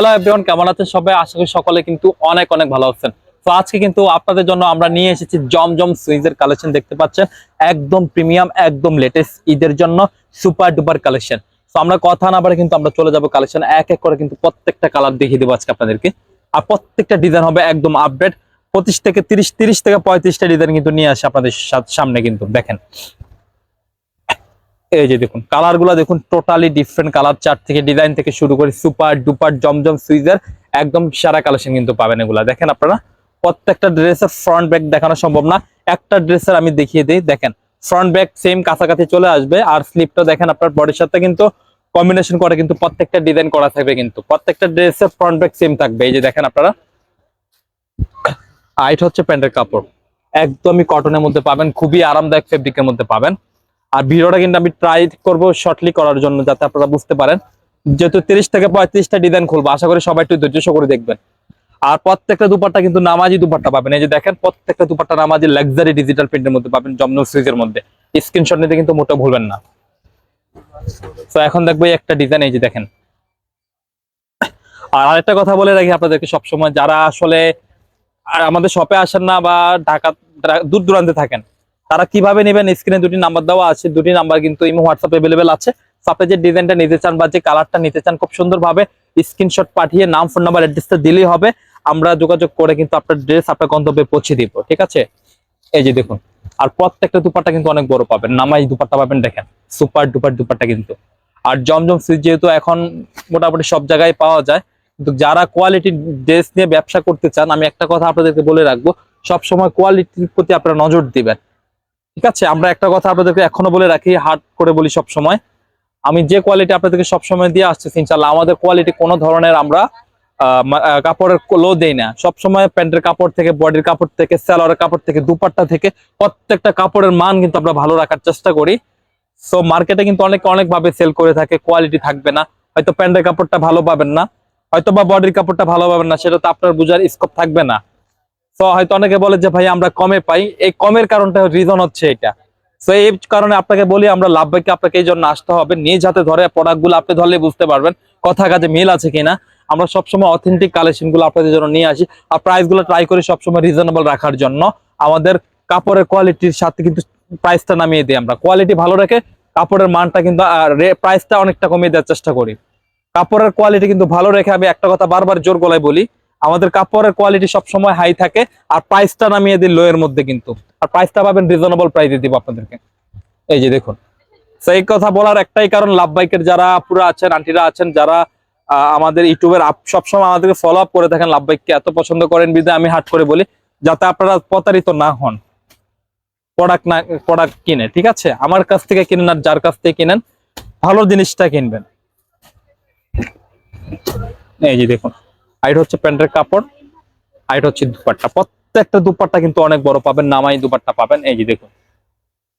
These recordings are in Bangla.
হ্যালো এভরিওয়ান, কেমন আছেন সবাই? আশা করি সকলে কিন্তু অনেক অনেক ভালো আছেন। তো আজকে কিন্তু আপনাদের জন্য আমরা নিয়ে এসেছি জমজম সুইজের কালেকশন, দেখতে পাচ্ছেন? একদম প্রিমিয়াম, একদম লেটেস্ট ঈদের জন্য সুপার ডুপার কালেকশন। তো আমরা কথা না বাড়ে কিন্তু আমরা চলে যাব কালেকশন। এক এক করে কিন্তু প্রত্যেকটা কালার দেখিয়ে দেবো আজকে আপনাদেরকে। আর প্রত্যেকটা ডিজাইন হবে একদম আপডেট পঁচিশ থেকে তিরিশ তিরিশ থেকে পঁয়ত্রিশটা ডিজাইন কিন্তু নিয়ে আসে আপনাদের সামনে কিন্তু, দেখেন। এই যে দেখুন কালারগুলা দেখুন টোটালি ডিফারেন্ট কালার চার্ট থেকে ডিজাইন থেকে শুরু করে সুপার ডুপার জমজম সুইজার একদম সারা কালেকশন কিন্তু পাবেন এগুলা। দেখেন আপনারা, প্রত্যেকটা ড্রেসের ফ্রন্ট ব্যাক দেখানো সম্ভব না। একটা ড্রেসের আমি দেখিয়ে দিই, দেখেন ফ্রন্ট ব্যাক সেম কাছাকাছি চলে আসবে, আর স্লিপটা দেখেন আপনার বডির সাথে কিন্তু কম্বিনেশন করে কিন্তু প্রত্যেকটা ডিজাইন করা থাকবে কিন্তু। প্রত্যেকটা ড্রেসের ফ্রন্ট ব্যাক সেম থাকবে, এই যে দেখেন আপনারা। আইট হচ্ছে প্যান্টের কাপড়। একদমই কটনের মধ্যে পাবেন, খুবই আরামদায়ক ফেব্রিকের মধ্যে পাবেন। আর ভিডিওটা কিন্তু আমি ট্রাই করব শর্টলি করার জন্য যাতে আপনারা বুঝতে পারেন। যেহেতু তিরিশ থেকে পঁয়ত্রিশটা ডিজাইন খুলবো, আশা করি সবাই একটু ধৈর্য করে দেখবেন। আর প্রত্যেকটা দুপাট্টা কিন্তু নামাজি দুপাট্টা পাবেন। এই যে দেখেন, প্রত্যেকটা দুপাট্টা নামাজি লাক্সারি ডিজিটাল প্রিন্টের মধ্যে পাবেন, জমজম সিরিজের মধ্যে। স্ক্রিনশট নিতে কিন্তু মোটেও ভুলবেন না। তো এখন দেখব একটা ডিজাইন এই যে দেখেন। আর আরেকটা কথা বলে রাখি আপনাদেরকে, সবসময় যারা আসলে আমাদের শপে আসেন না বা ঢাকা, দূর দূরান্তে থাকেন তারা কীভাবে নেবেন? স্ক্রিনে দুটি নাম্বার দেওয়া আছে। দুটি নাম্বার কিন্তু ইমো হোয়াটসঅ্যাপ এভেলেবেল আছে। আপনি যে ডিজাইনটা নিতে চান বা যে কালারটা নিতে চান, খুব সুন্দরভাবে স্ক্রিনশট পাঠিয়ে নাম ফোন নাম্বার অ্যাড্রেসটা দিলেই হবে। আমরা যোগাযোগ করে কিন্তু আপনার ড্রেস আপনার গন্তব্যে পৌঁছে দিব, ঠিক আছে? এই যে দেখুন, আর প্রত্যেকটা দুপাট্টা কিন্তু অনেক বড় পাবেন। নামাই দুপাট্টা পাবেন, দেখেন। সুপার ডুপার দুপাট্টা কিন্তু। আর জমজম সুইচ যেহেতু এখন মোটামুটি সব জায়গায় পাওয়া যায়, কিন্তু যারা কোয়ালিটি ড্রেস নিয়ে ব্যবসা করতে চান, আমি একটা কথা আপনাদেরকে বলে রাখব সব সময় কোয়ালিটির প্রতি আপনারা নজর দিবেন। ঠিক আছে, আমরা একটা কথা আপনাদেরকে এখনও বলে রাখি হার্ড করে বলি সব সময় আমি যে কোয়ালিটি আপনাদেরকে সব সময় দিয়ে আসছি ইনশাল্লাহ আমাদের কোয়ালিটি কোনো ধরনের আমরা কাপড়ের লো দেই না। সবসময় প্যান্টের কাপড় থেকে বডির কাপড় থেকে স্যালোয়ারের কাপড় থেকে, দুপাট্টা থেকে, প্রত্যেকটা কাপড়ের মান কিন্তু আমরা ভালো রাখার চেষ্টা করি। সো মার্কেটে কিন্তু অনেকে অনেক ভাবে সেল করে থাকে কোয়ালিটি থাকবে না। হয়তো প্যান্টের কাপড়টা ভালো পাবেন না হয়তো বা বডির কাপড়টা ভালো পাবেন না, সেটা তো আপনার বুঝার স্কোপ থাকবে না। তো হয়তো অনেকে বলে যে, ভাই, আমরা কমে পাই। এই কমের কারণটা রিজন হচ্ছে এটা। তো এই কারণে আপনাকে বলি, আমরা লাভ বাইকে আপনাকে এই জন্য আসতে হবে। নিজ হাতে ধরে প্রোডাক্টগুলো আপনি ধরলে বুঝতে পারবেন, কথা কাজে মিল আছে কিনা। আমরা সবসময় অথেন্টিক কালেকশনগুলো আপনাদের জন্য নিয়ে আসি আর প্রাইসগুলো ট্রাই করি সবসময় রিজনেবল রাখার জন্য। আমাদের কাপড়ের কোয়ালিটির সাথে কিন্তু প্রাইসটা নামিয়ে দিই আমরা। কোয়ালিটি ভালো রেখে কাপড়ের মানটা কিন্তু প্রাইসটা অনেকটা কমিয়ে দেওয়ার চেষ্টা করি। কাপড়ের কোয়ালিটি কিন্তু ভালো রেখে আমি একটা কথা বারবার জোর গলায় বলি আমাদের কাপড়ের কোয়ালিটি সবসময় হাই থাকে, আর প্রাইসটা নামিয়ে দিই লো এর মধ্যে কিন্তু। আর প্রাইসটা পাবেন রিজনেবল প্রাইসে দিব আপনাদেরকে। এই যে দেখুন, সেই কথা বলার একটাই কারণ লাভ বাইকের যারা পুরো আছেন, আন্টিরা আছেন, যারা আমাদের ইউটিউবের সবসময় আমাদেরকে ফলো আপ করে থাকেন, লাভ বাইককে এত পছন্দ করেন বিধে আমি হাট করে বলি, যাতে আপনারা প্রতারিত না হন। প্রোডাক্ট না প্রোডাক্ট কিনে, ঠিক আছে? আমার কাছ থেকে কিনেন আর যার কাছ থেকে কিনেন, ভালো জিনিসটা কিনবেন। এই যে দেখুন। আইট হচ্ছে প্যান্টের কাপড় আইট হচ্ছে দুপাট্টা। প্রত্যেকটা দুপাট্টা কিন্তু অনেক বড় পাবেন, নামাই দুপাট্টা পাবেন। এই যে দেখুন।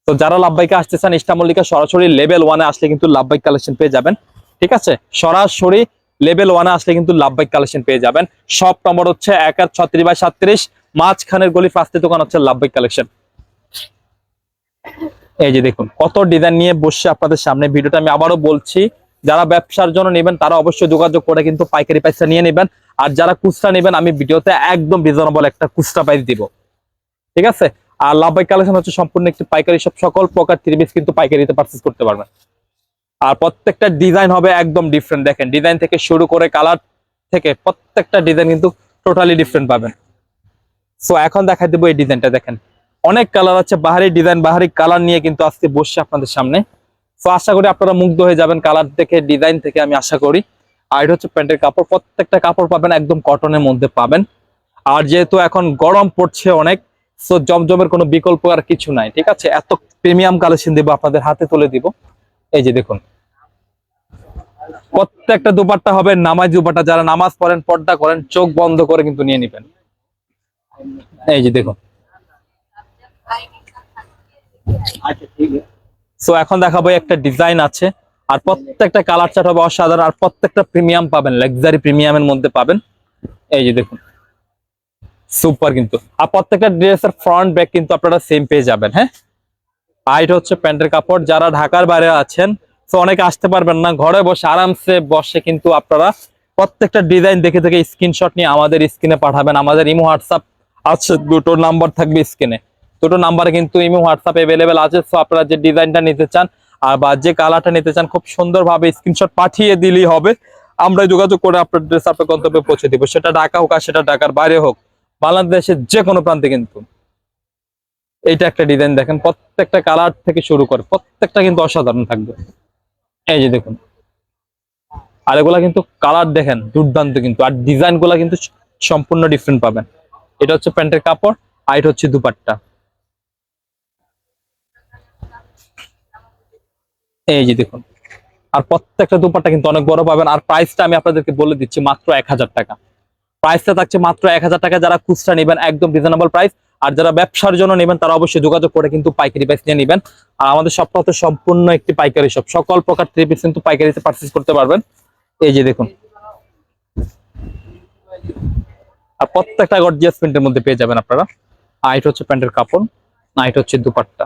তো যারা লাভবাইকে আসতে চান ইস্টামল্লিকা সরাসরি লেভেল ওয়ানে আসলে কিন্তু লাভবাইক কালেকশন পেয়ে যাবেন। ঠিক আছে? সরাসরি লেভেল ওয়ানে আসলে কিন্তু লাভবাইক কালেকশন পেয়ে যাবেন। সব নম্বর হচ্ছে এক আর ছত্রিশ বাই সাতত্রিশ। মাঝখানের গলি ফার্স্টে দোকান হচ্ছে লাভবাইক কালেকশন এই যে দেখুন, কত ডিজাইন নিয়ে বসছে আপনাদের সামনে ভিডিওটা আমি আবারও বলছি। যারা ব্যবসার জন্য নেবেন, তারা অবশ্যই যোগাযোগ করে কিন্তু পাইকারি পয়সা নিয়ে নেবেন। আর যারা খুচরা নেবেন, আমি ভিডিওতে একদম রিজনেবল একটা খুচরা প্রাইস দিব। ঠিক আছে? আর লাভবাই কালেকশন হচ্ছে সম্পূর্ণ একটি পাইকারি সব সকল প্রকার ত্রিমিস কিন্তু পাইকারিতে পারচেস করতে পারবেন। আর প্রত্যেকটা ডিজাইন হবে একদম ডিফারেন্ট দেখেন ডিজাইন থেকে শুরু করে কালার থেকে প্রত্যেকটা ডিজাইন কিন্তু টোটালি ডিফারেন্ট পাবেন। সো এখন দেখাই দেবো এই ডিজাইনটা দেখেন। অনেক কালার আছে, বাহারি ডিজাইন বাহারি কালার নিয়ে কিন্তু আজকে বসছে আপনাদের সামনে। তো আশা করি আপনারা মুগ্ধ হয়ে যাবেন কালার থেকে ডিজাইন থেকে আমি আশা করি। আর এটা হচ্ছে প্যান্টের কাপড়। প্রত্যেকটা কাপড় পাবেন, একদম কটনের মধ্যে পাবেন। আর যেহেতু এখন গরম পড়ছে অনেক সো জমজমের কোনো বিকল্প আর কিছু নাই, ঠিক আছে? এত প্রিমিয়াম কালেকশন দিব, আপনাদের হাতে তুলে দিব। এই যে দেখুন। প্রত্যেকটা দুপাট্টা হবে নামাজ দুপাট্টা, যারা নামাজ পড়েন, পর্দা করেন, চোখ বন্ধ করে কিন্তু নিয়ে নিবেন। এই যে দেখুন। সো এখন দেখাবো একটা ডিজাইন আছে। আর প্রত্যেকটা কালার চার্ট হবে অসাধারণ, আর প্রত্যেকটা প্রিমিয়াম পাবেন লাক্সারি প্রিমিয়ামের মধ্যে পাবেন। এই যে দেখুন সুপার কিন্তু। আর প্রত্যেকটা ড্রেসের ফ্রন্ট ব্যাক কিন্তু আপনারা সেম পেয়ে যাবেন হ্যাঁ? হাইট হচ্ছে প্যান্টের কাপড়, যারা ঢাকার বাইরে আছেন, তো অনেকে আসতে পারবেন না, ঘরে বসে, আরামসে বসে কিন্তু আপনারা প্রত্যেকটা ডিজাইন দেখে দেখে স্ক্রিনশট নিয়ে আমাদের স্ক্রিনে পাঠাবেন। আমাদের ইমো হোয়াটসঅ্যাপ আছে, দুটো নাম্বার থাকবে স্ক্রিনে দুটো নাম্বারে কিন্তু ইমো হোয়াটসঅ্যাপ অ্যাভেলেবেল আছে সো আপনারা যে ডিজাইনটা নিতে চান আর বা যে কালারটা নিতে চান, খুব সুন্দরভাবে স্ক্রিনশট পাঠিয়ে দিলেই হবে। আমরা যোগাযোগ করে আপনার ড্রেস আপনার গন্তব্যে পৌঁছে দিব। সেটা ঢাকা হোক আর সেটা ঢাকার বাইরে হোক, বাংলাদেশের যে কোনো প্রান্তে কিন্তু। এইটা একটা ডিজাইন দেখেন, প্রত্যেকটা কালার থেকে শুরু করে প্রত্যেকটা কিন্তু অসাধারণ থাকবে। এই যে দেখুন। আর এগুলা কিন্তু কালার দেখেন, দুর্দান্ত কিন্তু। আর ডিজাইনগুলা কিন্তু সম্পূর্ণ ডিফারেন্ট পাবেন। এটা হচ্ছে প্যান্টের কাপড়, আর এটা হচ্ছে দুপাট্টা। এই যে দেখুন। আর প্রত্যেকটা দুপাট্টা কিন্তু অনেক বড় পাবেন। আর প্রাইসটা আমি আপনাদেরকে বলে দিচ্ছি মাত্র এক হাজার টাকা। প্রাইসটা থাকছে মাত্র এক হাজার টাকা। যারা খুচরা নেবেন, একদম রিজনেবল প্রাইস আর যারা ব্যবসার জন্য নেবেন, তারা অবশ্যই যোগাযোগ করে কিন্তু পাইকারি প্রাইস নিয়ে নেবেন। আর আমাদের সবটা হচ্ছে সম্পূর্ণ একটি পাইকারি শপ সকল প্রকার থ্রি পিস কিন্তু পাইকারিতে পারচেস করতে পারবেন। এই যে দেখুন। আর প্রত্যেকটা গর্জিয়াস প্রিন্টের মধ্যে পেয়ে যাবেন আপনারা। আর হচ্ছে প্যান্টের কাপড় না হচ্ছে দুপাট্টা।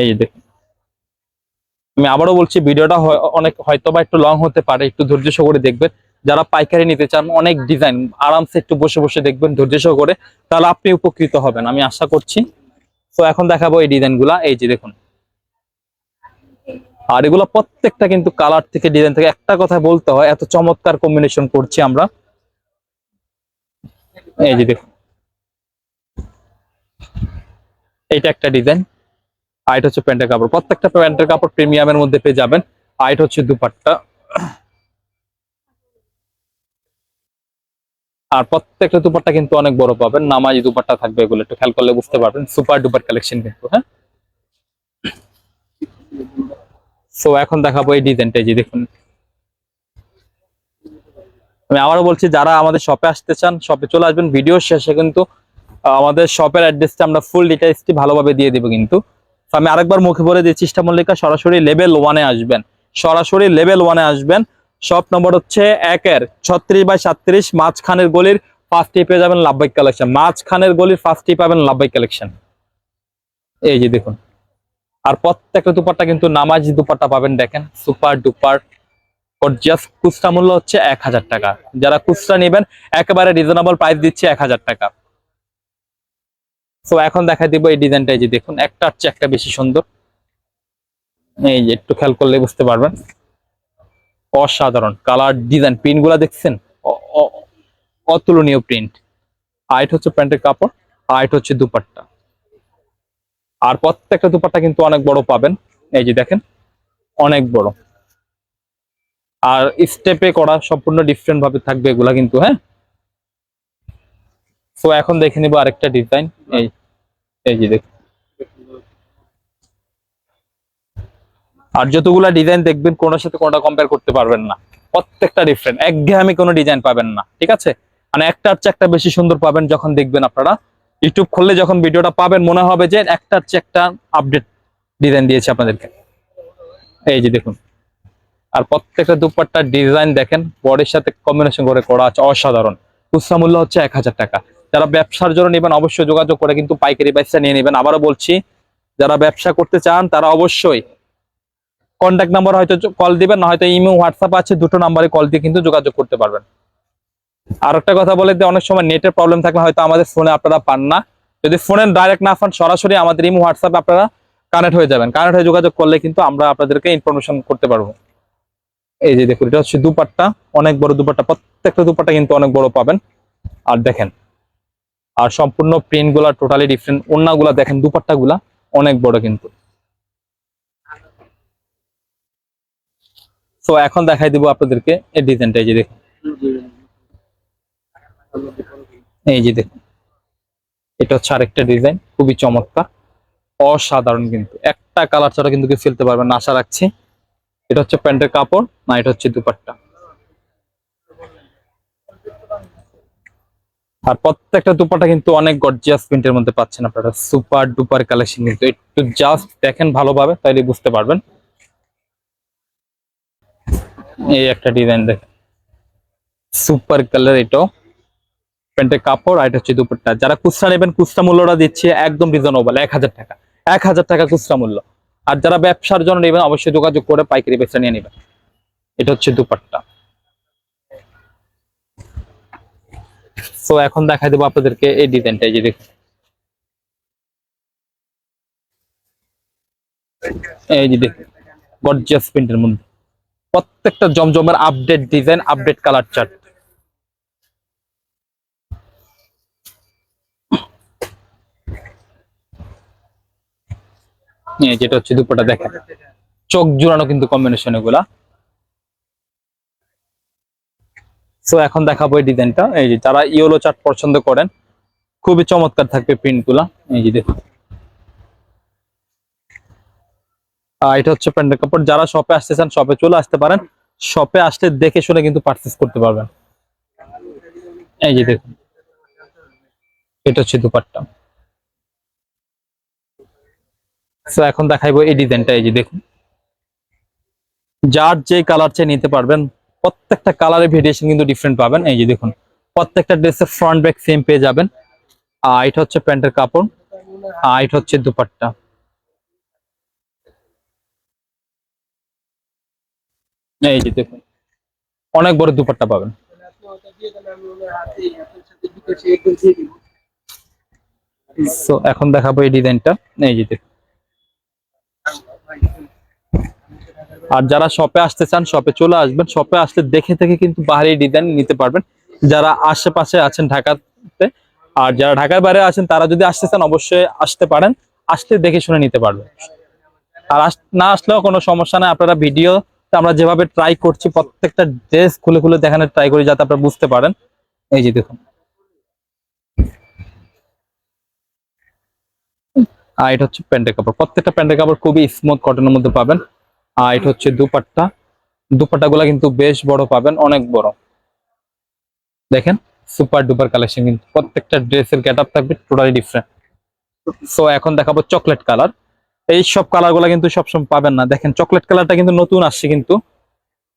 এই যে দেখুন। আমি আবারও বলছি, ভিডিওটা অনেক হয়তো বা একটু লং হতে পারে, একটু ধৈর্য সহকারে দেখবেন। যারা পাইকারি নিতে চান, অনেক ডিজাইন আরামসে একটু বসে বসে দেখবেন ধৈর্য সহকারে, তাহলে আপনি উপকৃত হবেন, আমি আশা করছি। তো এখন দেখাবো এই ডিজাইনগুলা এই যে দেখুন। আর এগুলো প্রত্যেকটা কিন্তু কালার থেকে ডিজাইন থেকে, একটা কথা বলতে হয়, এত চমৎকার কম্বিনেশন করছি আমরা। এই যে দেখুন। এটা একটা ডিজাইন আর হচ্ছে প্যান্টের কাপড়। প্রত্যেকটা প্যান্টের কাপড় প্রিমিয়ামের মধ্যে পেয়ে যাবেন। আর হচ্ছে দুপাট্টা। আর প্রত্যেকটা দুপাট্টা কিন্তু অনেক বড় পাবেন। নামাজি থাকবে এগুলো, একটু খেয়াল করলে বুঝতে পারবেন। সুপার ডুপার কালেকশন কিন্তু হ্যাঁ? সো এখন দেখাবো এই ডিজাইনটা যে দেখুন। আমি আবারও বলছি, যারা আমাদের শপে আসতে চান শপে চলে আসবেন। ভিডিও শেষে কিন্তু আমাদের শপের অ্যাড্রেসটা আমরা ফুল ডিটেলসটি ভালোভাবে দিয়ে দিব কিন্তু। তো আমি আরেকবার মুখে বলে দিচ্ছি চেষ্টা মল্লিকা সরাসরি লেভেল ওয়ানে আসবেন। সরাসরি লেভেল ওয়ানে আসবেন। শপ নম্বর হচ্ছে একের ছত্রিশ বাই সাতত্রিশ মাঝখানের গলির ফার্স্টে পেয়ে যাবেন লাভবাইক কালেকশন মাঝখানের গলির ফার্স্টে পাবেন লাভবাইক কালেকশন এই যে দেখুন। আর প্রত্যেকটা দুপাট্টা কিন্তু নামাজ দুপাট্টা পাবেন, দেখেন। সুপার ডুপার জাস্ট খুচরা মূল্য হচ্ছে এক হাজার টাকা। যারা খুচরা নেবেন, একেবারে রিজনেবল প্রাইস দিচ্ছে এক হাজার টাকা। তো এখন দেখা দিব এই ডিজাইনটা, এই যে দেখুন একটার চেয়ে একটা বেশি সুন্দর। এই যে একটু খেয়াল করলে বুঝতে পারবেন। অসাধারণ কালার ডিজাইন প্রিন্টগুলা দেখছেন অতুলনীয় প্রিন্ট। আইট হচ্ছে প্যান্টের কাপড় আইট হচ্ছে দুপাট্টা। আর প্রত্যেকটা দুপাট্টা কিন্তু অনেক বড় পাবেন। এই যে দেখেন, অনেক বড়। আর স্টেপে করা সম্পূর্ণ ডিফারেন্ট ভাবে থাকবে এগুলা কিন্তু হ্যাঁ? তো এখন দেখে নিব আরেকটা ডিজাইন এই এই যে দেখুন। আর যতগুলা ডিজাইন দেখবেন, কোনোর সাথে কোনোটা কম্পেয়ার করতে পারবেন না। প্রত্যেকটা ডিফারেন্ট একঘেয়েমি কোনো ডিজাইন পাবেন না। ঠিক আছে? মানে একটার চেয়ে একটা বেশি সুন্দর পাবেন যখন দেখবেন আপনারা। ইউটিউব খুললে যখন ভিডিওটা পাবেন, মনে হবে যে একটার চেয়ে একটা আপডেট ডিজাইন দিয়েছে আপনাদেরকে। এই যে দেখুন। আর প্রত্যেকটা দুপাট্টার ডিজাইন দেখেন বডির সাথে কম্বিনেশন করে করা আছে, অসাধারণ। খুচরা হচ্ছে এক হাজার টাকা। যারা ব্যবসার জন্য নেবেন অবশ্যই যোগাযোগ করে কিন্তু পাইকারি ব্যবসা নিয়ে নেবেন। আবারও বলছি, যারা ব্যবসা করতে চান তারা অবশ্যই কন্ট্যাক্ট নাম্বার হয়তো কল দিবেন, না হয়তো ইমেল হোয়াটসঅ্যাপ আছে, দুটো নাম্বারে কল দিয়ে কিন্তু যোগাযোগ করতে পারবেন। আর একটা কথা বলে যে অনেক সময় নেটের প্রবলেম থাকলে হয়তো আমাদের ফোনে আপনারা পান না। যদি ফোনে ডাইরেক্ট না পান, সরাসরি আমাদের ইমো হোয়াটসঅ্যাপ আপনারা কানেক্ট হয়ে যাবেন। কানেক্ট হয়ে যোগাযোগ করলে কিন্তু আমরা আপনাদেরকে ইনফরমেশন করতে পারব। এই যে দেখুন, এটা হচ্ছে দুপাট্টা, অনেক বড় দুপাট্টা, প্রত্যেকটা দুপাট্টা কিন্তু অনেক বড় পাবেন। আর দেখেন আর সম্পূর্ণ প্রিন্টগুলা টোটালি ডিফারেন্ট ওন্না গুলা দেখেন দুপাট্টা গুলা অনেক বড় কিন্তু। তো এখন দেখাই দিব আপনাদেরকে এই ডিজাইনটা এই যে দেখুন। এই যে দেখুন। এটা হচ্ছে আরেকটা ডিজাইন খুবই চমৎকার। অসাধারণ কিন্তু। একটা কালার ছাড়া কিন্তু ফেলতে পারবেন আশা রাখছি। এটা হচ্ছে প্যান্টের কাপড়, না, এটা হচ্ছে দুপাট্টা। আর প্রত্যেকটা দুপাট্টা কিন্তু অনেক গর্জিয়াস প্রিন্টের মধ্যে পাচ্ছেন আপনারা। সুপার ডুপার কালেকশন কিন্তু। একটু জাস্ট দেখেন ভালোভাবে, তাইলে বুঝতে পারবেন। এই একটা ডিজাইন দেখেন। সুপার কালার এটাও। প্যান্টের কাপড়, আর এটা হচ্ছে দুপাট্টা। যারা খুচরা নেবেন, খুচরা মূল্যটা দিচ্ছে একদম রিজনেবল এক হাজার টাকা। এক হাজার টাকা খুচরা মূল্য। আর যারা ব্যবসার জন্য নেবেন, অবশ্যই যোগাযোগ করে পাইকারি ব্যবসা নিয়ে নেবেন। এটা হচ্ছে দুপাট্টা। সো এখন দেখাই দেবো আপনাদেরকে এই ডিজাইনটা যে দেখুন। এই যে দেখুন গর্জিয়াস প্রিন্টের মধ্যে। প্রত্যেকটা জমজমের update design update colour chart যেটা হচ্ছে দুপুরটা দেখেন। চোখ জোড়ানো কিন্তু কম্বিনেশন এগুলা। সো এখন দেখাবো এই ডিজাইনটা। এই যে যারা ইয়েলো চার্ট পছন্দ করেন, খুবই চমৎকার থাকবে প্রিন্টগুলা এই যে দেখুন। এটা হচ্ছে প্যান্টের কাপড়। যারা শপে আসতে চান শপে চলে আসতে পারেন। শপে আসলে দেখে শুনে কিন্তু পারচেস করতে পারবেন। এই যে দেখুন। এটা হচ্ছে দুপাট্টা। সো এখন দেখাইবো এই ডিজাইনটা। এই যে দেখুন। যার যে কালার চাই নিতে পারবেন প্রত্যেকটা কালারের ভেরিয়েশন কিন্তু ডিফারেন্ট পাবেন। এই যে দেখুন, প্রত্যেকটা ড্রেসের ফ্রন্ট ব্যাক সেম পেয়ে যাবেন। আর এটা হচ্ছে প্যান্টের কাপড়, আর এটা হচ্ছে দুপাট্টা। এই যে দেখুন, অনেক বড় দুপাট্টা পাবেন। এখন দেখাবো এই ডিজাইনটা এই যে দেখুন আর যারা শপে আসতে চান শপে চলে আসবেন। শপে আসলে দেখে দেখে কিন্তু বাহারি ডিজাইন নিতে পারবেন। যারা আশেপাশে আছেন ঢাকাতে, আর যারা ঢাকার বাইরে আছেন, তারা যদি আসতে চান, অবশ্যই আসতে পারেন। আসলে দেখে শুনে নিতে পারবেন। আর না আসলেও কোনো সমস্যা নেই। আপনারা ভিডিও আমরা যেভাবে ট্রাই করছি, প্রত্যেকটা ড্রেস খুলে খুলে দেখানোর ট্রাই করি, যাতে আপনারা বুঝতে পারেন। এই যে দেখুন। আর এটা হচ্ছে প্যান্টের কাপড়। প্রত্যেকটা প্যান্টের কাপড় খুবই স্মুথ কটনের মধ্যে পাবেন। আর এটা হচ্ছে দুপাট্টা। গুলা কিন্তু বেশ বড় পাবেন, অনেক বড়। দেখেন, সুপার ডুপার কালেকশন কিন্তু প্রত্যেকটা ড্রেসের গেট আপ থাকবে টোটালি ডিফারেন্ট সো এখন দেখাবো চকলেট কালার। এই সব কালারগুলা কিন্তু সবসময় পাবেন না। দেখেন, চকলেট কালারটা কিন্তু নতুন আসছে কিন্তু।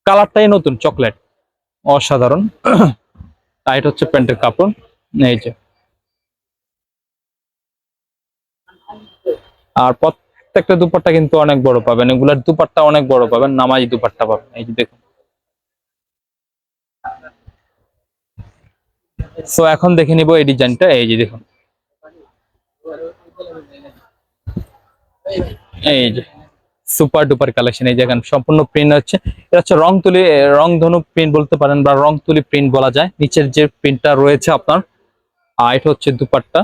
কালারটাই নতুন, চকলেট। অসাধারণ। এটা হচ্ছে প্যান্টের কাপড়। এই যে। আর প্রত্যেকটা দুপাট্টা কিন্তু অনেক বড় পাবেন। এগুলার দুপাট্টা অনেক বড় পাবেন, নামাজি দুপাট্টা পাবেন। এই যে দেখুন। সো এখন দেখে নিব এই ডিজাইনটা। এই যে দেখুন। এই যে সুপার ডুপার কালেকশন। এই দেখেন সম্পূর্ণ প্রিন্ট হচ্ছে। এটা হচ্ছে রং তুলি, রং ধনু প্রিন্ট বলতে পারেন বা রং তুলি প্রিন্ট বলা যায়। নিচের যে প্রিন্টটা রয়েছে আপনার আর এটা হচ্ছে দুপাট্টা।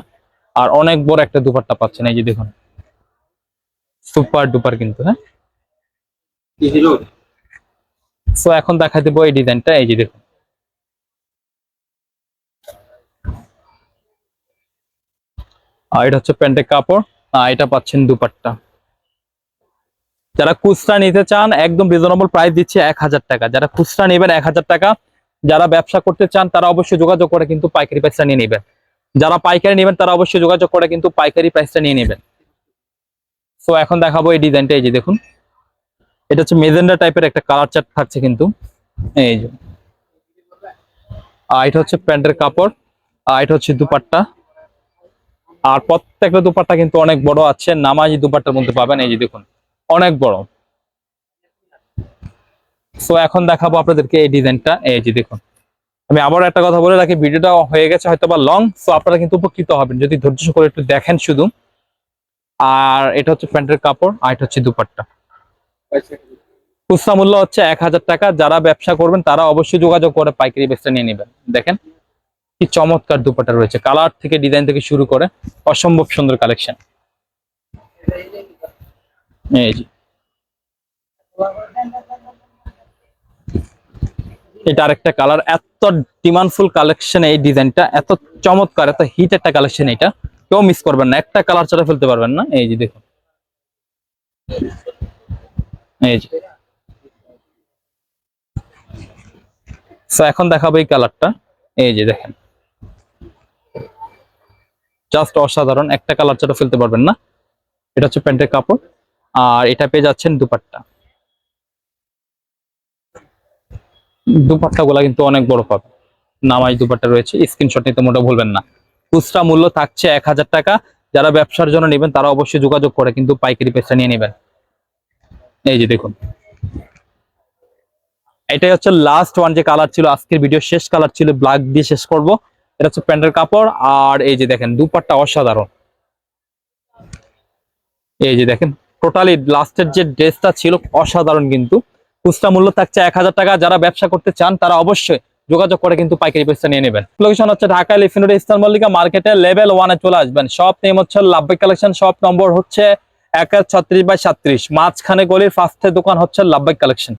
আর অনেক বড় একটা দুপাট্টা পাচ্ছেন। এই যে দেখুন। সুপার ডুপার কিন্তু হ্যাঁ? সো এখন দেখা দেবো এই ডিজাইনটা এই যে দেখুন। আর এটা হচ্ছে প্যান্টের কাপড় আর এটা পাচ্ছেন দুপাট্টা। যারা খুচরা নিতে চান একদম রিজনেবল প্রাইস দিচ্ছে এক হাজার টাকা। যারা খুচরা নেবেন এক হাজার টাকা যারা ব্যবসা করতে চান তারা অবশ্যই যোগাযোগ করে কিন্তু পাইকারি প্রাইসটা নিয়ে নেবেন। যারা পাইকারি নেবেন তারা অবশ্যই যোগাযোগ করে কিন্তু পাইকারি প্রাইসটা নিয়ে নেবেন। সো এখন দেখাবো এই ডিজাইনটা এই যে দেখুন। এটা হচ্ছে মেজেন্ডা টাইপের একটা কালার চার্ট থাকছে কিন্তু। এই যে। আর এটা হচ্ছে প্যান্টের কাপড়, আর এটা হচ্ছে দুপাট্টা। আর প্রত্যেকটা দুপাট্টা কিন্তু অনেক বড় আছে, নামাজি দুপাট্টার মধ্যে পাবেন, এই যে দেখুন। অনেক বড়। সো এখন দেখাবো আপনাদেরকে এই ডিজাইনটা এই যে দেখুন। আমি আবার একটা কথা বলে রাখি, ভিডিওটা হয়ে গেছে হয়তো বা লং সো আপনারা কিন্তু উপকৃত হবেন। যদি ধৈর্য করে একটু দেখেন শুধু। আর এটা হচ্ছে প্যান্টের কাপড়, আর এটা হচ্ছে দুপাট্টা। খুচরা মূল্য হচ্ছে এক হাজার টাকা। যারা ব্যবসা করবেন, তারা অবশ্যই যোগাযোগ করে পাইকারি বেচটা নিয়ে নেবেন। দেখেন কি চমৎকার দুপাট্টা রয়েছে। কালার থেকে, ডিজাইন থেকে শুরু করে অসম্ভব সুন্দর কালেকশন। এটা আরেকটা কালার। এত ডিমান্ডফুল কালেকশন এই ডিজাইনটা। এত চমৎকার, এত হিট একটা কালেকশন এটা। কেউ মিস করবেন না। একটা কালার ছাড়া ফেলতে পারবেন না। এই যে দেখুন। এই যে। এখন দেখাবো এই কালারটা এই যে দেখেন। জাস্ট অসাধারণ। একটা কালার ছাড়া ফেলতে পারবেন না। এটা হচ্ছে প্যান্টের কাপড়। আর এটা পেয়ে যাচ্ছেন দুপাট্টা। দুপাট্টা গুলা কিন্তু অনেক বড় পাবে নামাজ দুপাট্টা রয়েছে। স্ক্রিনশট নিতে মোটা ভুলবেন না। খুচরা মূল্য থাকছে এক হাজার টাকা। যারা ব্যবসার জন্য নেবেন, তারা অবশ্যই যোগাযোগ করে কিন্তু পাইকারি পয়সা নিয়ে নেবেন। এই যে দেখুন। এটাই হচ্ছে লাস্ট ওয়ান যে কালার ছিল, আজকের ভিডিও শেষ কালার ছিল ব্ল্যাক দিয়ে শেষ করব। এটা হচ্ছে প্যান্টের কাপড়, আর এই যে দেখেন, দুপাট্টা অসাধারণ। এই যে দেখেন টোটালি লাস্টের যে ড্রেসটা ছিল অসাধারণ কিন্তু। খুচরা মূল্য থাকছে এক হাজার টাকা। যারা ব্যবসা করতে চান, তারা অবশ্যই যোগাযোগ করে কিন্তু পাইকারি পয়সা নিয়ে নেবেন। লোকেশন হচ্ছে ঢাকা লিফিন রোড মল্লিকা মার্কেটে লেভেল ওয়ানে চলে আসবেন। শপ নেম হচ্ছে লাভবাই কালেকশন শপ নম্বর হচ্ছে এক ছত্রিশ বাই সাত্রিশ। মাঝখানে গলির ফার্স্টের দোকান হচ্ছে লাভবাই কালেকশন